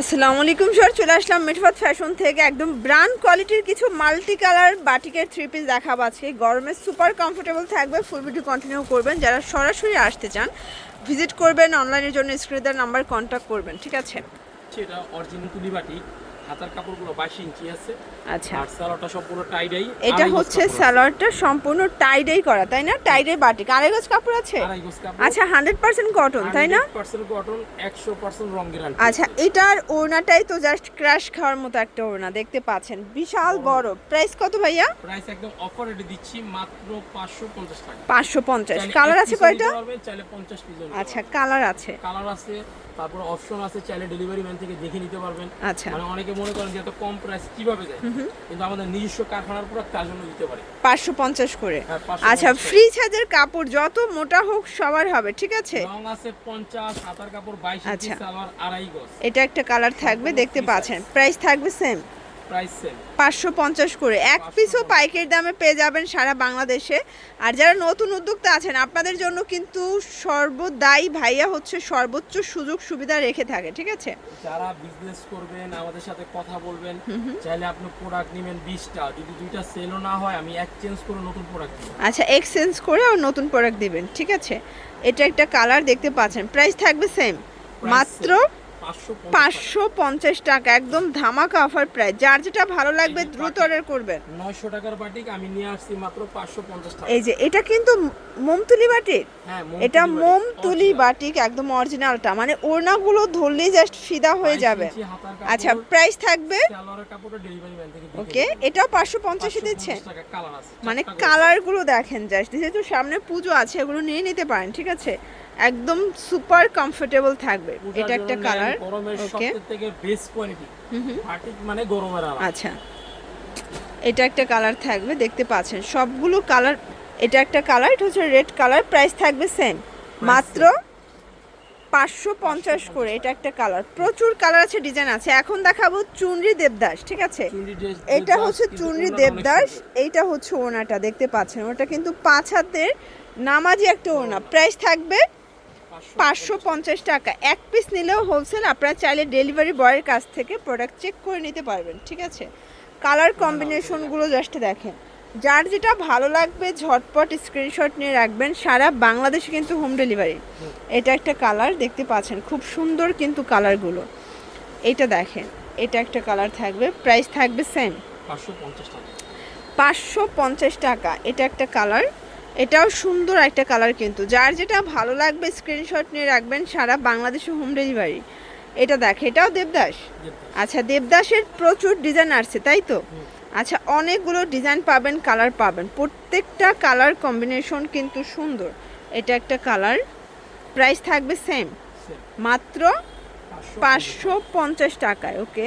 আসসালামু আলাইকুম, স্যার। চলে আসলাম মিঠফাত ফ্যাশন থেকে। একদম ব্র্যান্ড কোয়ালিটির কিছু মাল্টি কালার বাটিকের থ্রি পিস দেখাবো আজকে। গরমে সুপার কমফোর্টেবল থাকবে ফুল ভিডিও কন্টিনিউ করবেন। যারা সরাসরি আসতে চান ভিজিট করবেন অনলাইনের জন্য স্ক্রিনের নাম্বার কন্ট্যাক্ট করবেন, ঠিক আছে? সেটা অরিজিনাল তুলি বাটি হাতার কাপড়গুলো বাইশ ইঞ্চি আছে। আচ্ছা। আর সালোয়ারটা সম্পূর্ণ টাইডাই এটা হচ্ছে স্যালোয়ারটা সম্পূর্ণ টাইডেই করা তাই না? টাইডের বাটিক আড়াই গজ কাপড় আছে? আড়াই গজ কাপড়। আচ্ছা হান্ড্রেড পার্সেন্ট কটন তাই না? পার্সেন্ট কটন একশো পার্সেন্ট রং গ্যারান্টি আচ্ছা এটার ওড়নাটাই তো জাস্ট ক্র্যাশ খাওয়ার মতো একটা ওড়না দেখতে পাচ্ছেন। বিশাল বড়। প্রাইস কত ভাইয়া? প্রাইস একদম অফার রেটে দিচ্ছি মাত্র পাঁচশো পঞ্চাশ টাকা। পাঁচশো পঞ্চাশ। কালার আছে কয়টা? চাইলে পঞ্চাশ পিস আচ্ছা কালার আছে। কালার আছে তারপর অপশন আছে চাইলে ডেলিভারি ম্যান থেকে দেখে নিতে পারবেন। আচ্ছা। মানে অনেকে মনে করেন যে এত কম প্রাইস কীভাবে যায় কিন্তু আমাদের নিজস্ব কারখানার প্রোডাক্ট তার জন্য দিতে পারে। পাঁচশো পঞ্চাশ করে। হ্যাঁ, 550 আচ্ছা ফ্রি সাইজের কাপড় যত মোটা হোক সবার হবে ঠিক আছে? রং আছে পঞ্চাশ হাতার কাপড় বাইশ আচ্ছা। আড়াই গজ। এটা একটা কালার থাকবে দেখতে পাচ্ছেন। প্রাইস থাকবে সেম পাঁচশো পঞ্চাশ করে। এক পিসও পাইকারি দামে পেয়ে যাবেন সারা বাংলাদেশে। আর যারা নতুন উদ্যোক্তা আছেন আপনাদের জন্য কিন্তু সর্বদাই ভাইয়া হচ্ছে সর্বোচ্চ সুযোগ সুবিধা রেখে থাকে ঠিক আছে? যারা বিজনেস করবেন আমাদের সাথে কথা বলবেন চাইলে আপনি প্রোডাক্ট নেবেন বিশটা। যদি দুইটা সেলও না হয় আমি এক্সচেঞ্জ করে নতুন প্রোডাক্ট আচ্ছা এক্সচেঞ্জ করে আর নতুন প্রোডাক্ট দিবেন ঠিক আছে? এটা একটা কালার দেখতে পাচ্ছেন। প্রাইস থাকবে সেম মাত্র পাঁচশো পঞ্চাশ টাকা। একদম ধামাকা অফার প্রাইস যার যেটা ভালো লাগবে দ্রুত অর্ডার করবেন। নয়শো টাকার বাটিক আমি নিয়ে আসছি মাত্র পাঁচশো পঞ্চাশ টাকা। এই যে এটা কিন্তু মোমতুলি বাটিক। হ্যাঁ এটা তুলি মোম বাটিক, একদম অরিজিনালটা মানে ওড়নাগুলো ধরলেই জাস্ট ফিদা হয়ে যাবে। আচ্ছা প্রাইস থাকবে? ওকে এটাও পাঁচশো পঞ্চাশে দিচ্ছেন মানে কালারগুলো দেখেন জাস্ট যেহেতু সামনে পুজো আছে এগুলো নিয়ে নিতে পারেন ঠিক আছে? একদম সুপার কমফোর্টেবল থাকবে। এটা একটা কালার। ওকে থেকে বেস্ট কোয়ালিটি বাটিক মানে গরমের আরাম আচ্ছা। এটা একটা কালার থাকবে দেখতে পাচ্ছেন। সবগুলো কালার এটা একটা কালার এটা হচ্ছে রেড কালার প্রাইস থাকবে সেম মাত্র পাঁচশো পঞ্চাশ করে এটা একটা কালার। প্রচুর কালার আছে ডিজাইন আছে। এখন দেখাবো চুনরি দেবদাস ঠিক আছে? এটা হচ্ছে চুনরি দেবদাস। এইটা হচ্ছে ওনাটা দেখতে পাচ্ছেন। ওটা কিন্তু পাঁচ হাতের নামাজি একটা ওনা। প্রাইস থাকবে পাঁচশো পঞ্চাশ টাকা। এক পিস নিলেও হোলসেল আপনারা চাইলে ডেলিভারি বয়ের কাছ থেকে প্রোডাক্ট চেক করে নিতে পারবেন ঠিক আছে? কালার কম্বিনেশনগুলো জাস্ট দেখেন। যার যেটা ভালো লাগবে ঝটপট স্ক্রিনশট নিয়ে রাখবেন। সারা বাংলাদেশে কিন্তু হোম ডেলিভারি এটা একটা কালার দেখতে পাচ্ছেন? খুব সুন্দর কিন্তু কালারগুলো এটা দেখেন এটা একটা কালার থাকবে। প্রাইস থাকবে সেম পাঁচশো পঞ্চাশ টাকা। পাঁচশো পঞ্চাশ টাকা। এটা একটা কালার এটাও সুন্দর একটা কালার কিন্তু। যার যেটা ভালো লাগবে স্ক্রিনশট নিয়ে রাখবেন সারা বাংলাদেশে হোম ডেলিভারি এটা দেখ এটাও দেবদাস। আচ্ছা দেবদাসের প্রচুর ডিজাইন আসছে তাই তো? আচ্ছা অনেকগুলো ডিজাইন পাবেন কালার পাবেন। প্রত্যেকটা কালার কম্বিনেশন কিন্তু সুন্দর। এটা একটা কালার প্রাইস থাকবে সেম মাত্র পাঁচশো পঞ্চাশ টাকায় ওকে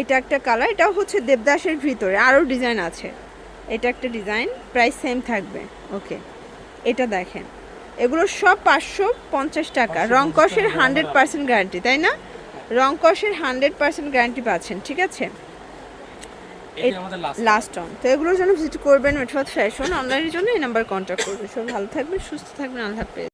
এটা একটা কালার এটাও হচ্ছে দেবদাসের ভিতরে আরও ডিজাইন আছে। এটা একটা ডিজাইন প্রাইস সেম থাকবে। ওকে এটা দেখেন। এগুলো সব পাঁচশো পঞ্চাশ টাকা। 550 রংকসের হান্ড্রেড পার্সেন্ট গ্যারান্টি তাই না? রংকসের হান্ড্রেড পার্সেন্ট গ্যারান্টি পাচ্ছেন ঠিক আছে? লাস্ট লাস্ট অন তো এগুলোর জন্য ভিজিট করবেন মেটফাত ফ্যাশন অনলাইনের জন্য এই নাম্বার কন্ট্যাক্ট করবেন। সব ভালো থাকবেন সুস্থ থাকবেন আল্লাহ হাফেজ।